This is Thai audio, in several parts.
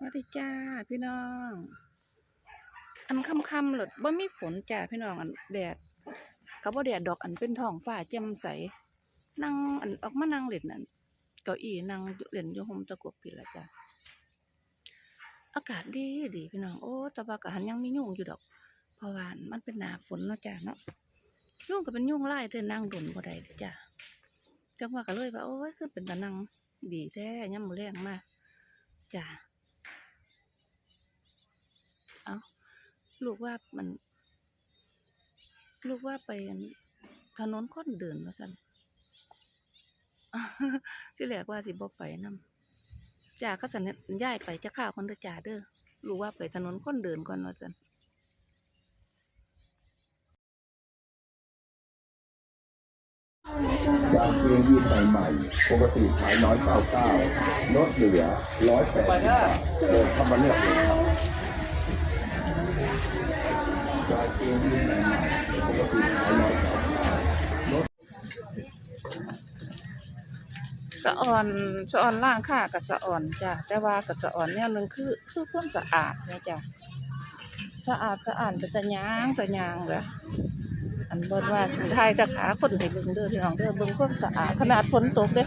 สวัสดีจ้าพี่น้อง อันค่ำๆหลดบ่มีฝนจ้าพี่น้องอันแดดก็บ่แดดดอกอันเป็นท้องฟ้าแจ่มใสนั่งอันออกมานั่งเล่นอันเก้าอี้นั่งเล่นอยู่ห่มตะกบพี่ละจ้าอากาศดีดีพี่น้องโอ้แต่ว่าก็หันยังมียุ่งอยู่ดอกเพราะว่ามันเป็นหนาฝนเนาะจ้าเนาะยุ่งก็เป็นยุ่งไล่แต่นั่งดนบ่ได้จ้าจังว่าก็เลยว่าโอ้ยคือเป็นตานั่งดีแท้ยามมื้อแรงมาจ้า เอาลูกว่ามัน ลูกว่าไปถนนคนเดินว่าสันที่แรกว่าสิบ่ไปนํจ่าก็สันย้ายไปจะข้าวคนเด้อจ่าเด้อลูกว่าไปถนนคนเดินก่อนว่าสันกางเกงยีนใหม่ๆปกติขายน้อยเก้าเก้าลดเหลือร้อยแปดสิบบาทเดินเข้ามาเลือกเลยครับ สะอ่อนสะอ่อนล่างค่ะกับสะอ่อนจ้ะแต่ว่ากับสะอ่อนเนี่ยหนึงคือคือความสะอาดนี่ยจ้ะสะอาดสะอาดแต่จะยางแต่ยางเลยอันบนว่าไทยตะขาคนให้เบิ่งเด้อพี่น้องเด้อเบิ่งความสะอาดขนาดฝนตกเด้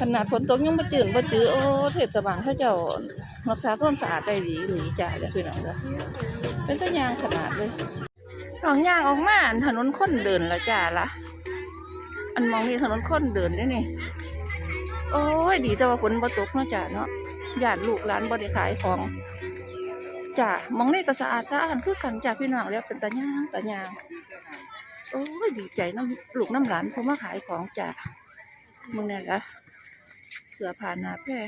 ขนาดฝนตกยังบ่จืดบ่จืดโอ้เทศบาลเขาเจ้ารักษาความสะอาดได้ดีหนีจ่ายเลยพี่น้องเด้อเป็นตะยางขนาดเลยน้องยางออกมาถนนคนเดินละจ้าละอันมองนี่ถนนคนเดินเด้นี่โอ้ยดีแต่ว่าฝนบ่ตกเนาะจ้าเนาะญาติลูกหลานบ่ได้ขายของจ้ามองนี่ก็สะอาดสะอาดคือกันจ้าพี่น้องแล้วเป็นตะยางตะยางโอ้ยดีใจน้ำลูกน้ำหลานเขามาขายของจ้ามึงเนี่ยละ เสือผ่านนาแพร่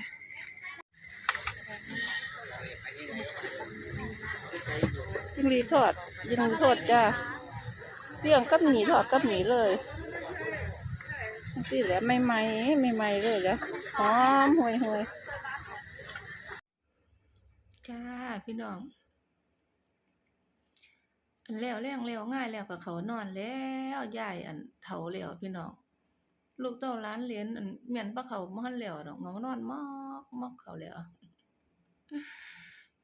ยิงรีทอดยิงรีทอดจ้าเสี่ยงกับหมีทอดกับหมีเลยนี่แหละไม่ไหมไม่ไหมเลยแล้วหอมห่วยห่วยจ้าพี่น้องแล้วแรงแล้วง่ายแล้วกับเขานอนแล้วยายอันเฒ่าแล้วพี่น้อง ลูกเต้าร้านเรียนอันเมียนปะเขาบ่ทันแล้วดอกงอนอนมอกมอกเขาแล้ว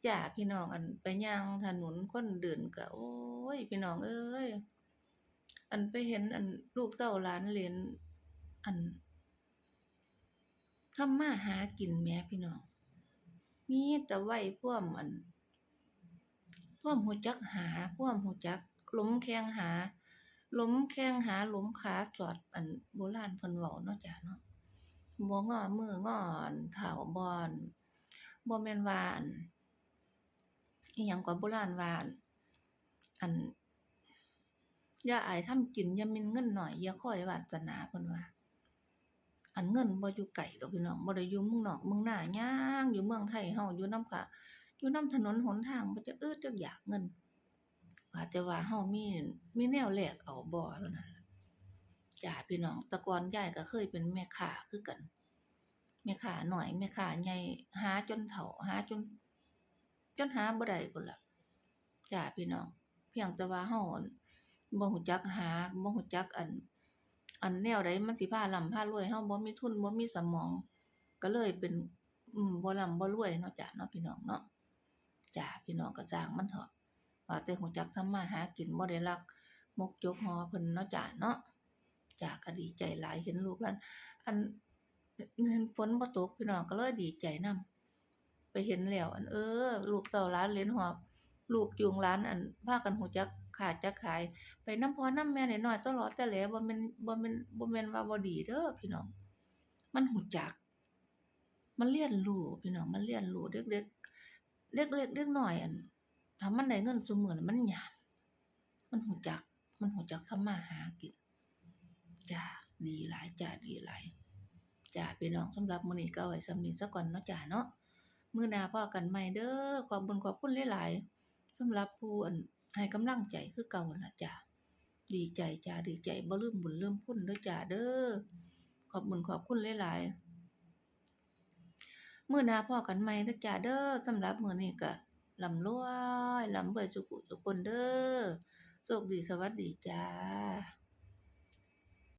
จ้าพี่น้องอันไปย่างถนนคนเดินก็โอ้ยพี่น้องเอ้ยอันไปเห็นอันลูกเต้าร้านเรียนอันทำมาหากินแม่พี่น้องมีแต่ไว้พวมอันพวมหูจักหาพวมหูจักล้มแข้งหา ล้มแข้งหาหล้มขาสอดอันโบราณเพิ่นเว้าเนาะจ้ะเนาะบ่งอมืองออันเท้าบอนบ่แม่นว่าอันอีหยังกว่าโบราณว่าอันอันย่าอายทำกินอย่ามินเงินหน่อยอย่าคอยวาสนาเพิ่นว่า อันเงินบ่อยู่ไกลดอกพี่น้องบ่ได้อยู่เมืองนอกเมืองหน้าย่างอยู่เมืองไทยเฮาอยู่นำค่ะอยู่นำถนนหนทางบ่จะอึดจักอยากเงิน ว่าแต่ว่าเฮามีมีแนวแลกเอาบ่เท่านั้นะจ้าพี่น้องต่ก่อนยายก็เคยเป็นแม่ค้าคือกัน แม่ค้าหน้อยแม่ค้าใหญ่หาจนเฒ่าหาจน จนหาบ่ได้พุ่นล่ะจ้าพี่น้อง เพียงแต่ว่าเฮาบ่ฮู้จักหาบ่ฮู้จักอัน อันแนวใดมันสิพาร่ำพารวยเฮาบ่มีทุนบ่มีสมอง ก็เลยเป็น อืมบ่ร่ำบ่รวยเนาะจ้ะเนาะพี่น้องเนาะจ้าพี่น้องก็จ้างมันเถาะ ว่าแต่ฮู้จักทำมาหากินบ่ได้รัก มกจกหอเพิ่นเนาะจ้ะเนาะจ้าก็ดีใจหลายเห็นลูกหลานอันเห็นฝนบ่ตกพี่น้องก็เลยดีใจนำไปเห็นแล้วอันเออ ลูกเต้าหลานเลนหอบ ลูกจูงหลานอันพากันฮู้จักค้าจักขาย ไปน้ำพอน้ำแม่หน้อยๆตลอดแต่แหลบ่แม่นบ่แม่นบ่แม่นว่าบ่ดีเด้อพี่น้อง มันรู้จัก มันเรียนรู้พี่น้องมันเรียนรู้เด็กๆเด็กเล็กเด็กน้อยอัน ถ้ามันได้เงินซุมื้อแล้วมันยามมันรู้จัก มันรู้จักทำมาหากินจ้าดีหลายจ้าดีหลายจ้าพี่น้องสำหรับมื้อนี้ก็เอาไว้สำนีซะก่อนเนาะจ้าเนาะมื้อหน้าพ้อกันใหม่เด้อขอบคุญขอบคุณหลายๆสำหรับผู้อันให้กำลังใจคือเก่านั่นล่ะจ้าดีใจจ้าดีใจบ่ลืมบุญลืมคุณเด้อจ้าเด้อขอบบุญขอบคุณหลายๆมื้อหน้าพ้อกันใหม่เด้อจ้าเด้อสำหรับมื้อนี้ก็ ร่ำรวยลำรวยสุกุทุกคนเด้อโชคดีสวัสดีจ้า